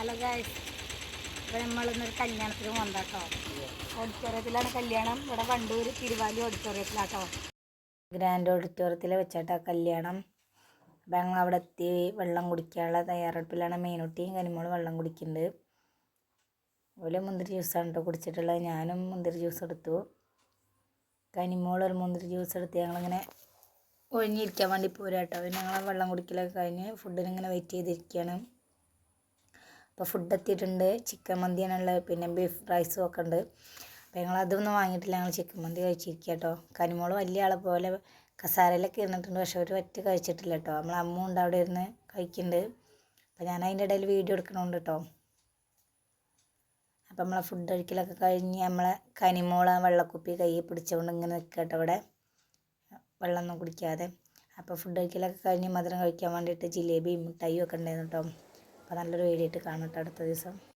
Hello guys ഇവിടെ നമ്മളിന്നൊരു കല്യാണത്തിന് വന്നോ ഓഡിറ്റോറിയത്തിലാണ് കല്യാണം. ഇവിടെ വണ്ടൂർ തിരുവാലി ഓഡിറ്റോറിയത്തിലാട്ടോ ഗ്രാൻഡ് ഓഡിറ്റോറിയത്തിൽ വെച്ചാട്ടാ കല്യാണം. അപ്പം ഞങ്ങൾ അവിടെ എത്തി വെള്ളം കുടിക്കാനുള്ള തയ്യാറെടുപ്പിലാണ് മെയിനുട്ടിയും കരിമോൾ വെള്ളം കുടിക്കുന്നുണ്ട് അതുപോലെ മുന്തിരി ജ്യൂസാണ് കേട്ടോ കുടിച്ചിട്ടുള്ളത്. ഞാനും മുന്തിരി ജ്യൂസ് എടുത്തു. കനിമോൾ ഒരു മുന്തിരി ജ്യൂസ് എടുത്ത് ഞങ്ങളിങ്ങനെ ഒഴിഞ്ഞിരിക്കാൻ വേണ്ടി പോരാട്ടോ. ഞങ്ങൾ വെള്ളം കുടിക്കലൊക്കെ കഴിഞ്ഞ് ഫുഡിനിങ്ങനെ വെയിറ്റ് ചെയ്തിരിക്കുകയാണ് അപ്പോൾ ഫുഡ് എത്തിയിട്ടുണ്ട്. ചിക്കൻ മന്തിയാണ് ഉള്ളത്. പിന്നെ ബീഫ് റൈസും ഒക്കെ ഉണ്ട്. അപ്പോൾ ഞങ്ങൾ അതൊന്നും വാങ്ങിയിട്ടില്ല. ഞങ്ങൾ ചിക്കൻ മന്തി കഴിച്ചിരിക്കുക കേട്ടോ കനിമോൾ വലിയ ആളെ പോലെ കസാരയിലൊക്കെ ഇരുന്നിട്ടുണ്ട്. പക്ഷെ ഒരു ഒറ്റ കഴിച്ചിട്ടില്ല കേട്ടോ നമ്മളെ അമ്മ ഉണ്ട് അവിടെ ഇരുന്ന് കഴിക്കുന്നുണ്ട് അപ്പോൾ ഞാൻ അതിന്റെ ഇടയിൽ വീഡിയോ എടുക്കണുണ്ട് കേട്ടോ അപ്പം നമ്മളെ ഫുഡ് കഴിക്കലൊക്കെ കഴിഞ്ഞ് നമ്മളെ കനിമോള വെള്ളക്കുപ്പി കൈ പിടിച്ചുകൊണ്ട് ഇങ്ങനെ നിൽക്കുക കേട്ടോ അവിടെ വെള്ളമൊന്നും കുടിക്കാതെ. അപ്പോൾ ഫുഡ് കഴിക്കലൊക്കെ കഴിഞ്ഞ് മധുരം കഴിക്കാൻ വേണ്ടിയിട്ട് ജിലേബിയും മിഠായിയും ഒക്കെ ഉണ്ടായിരുന്നു കേട്ടോ അപ്പോൾ നല്ലൊരു വീഡിയോ ആയിട്ട് കാണാം അടുത്ത ദിവസം.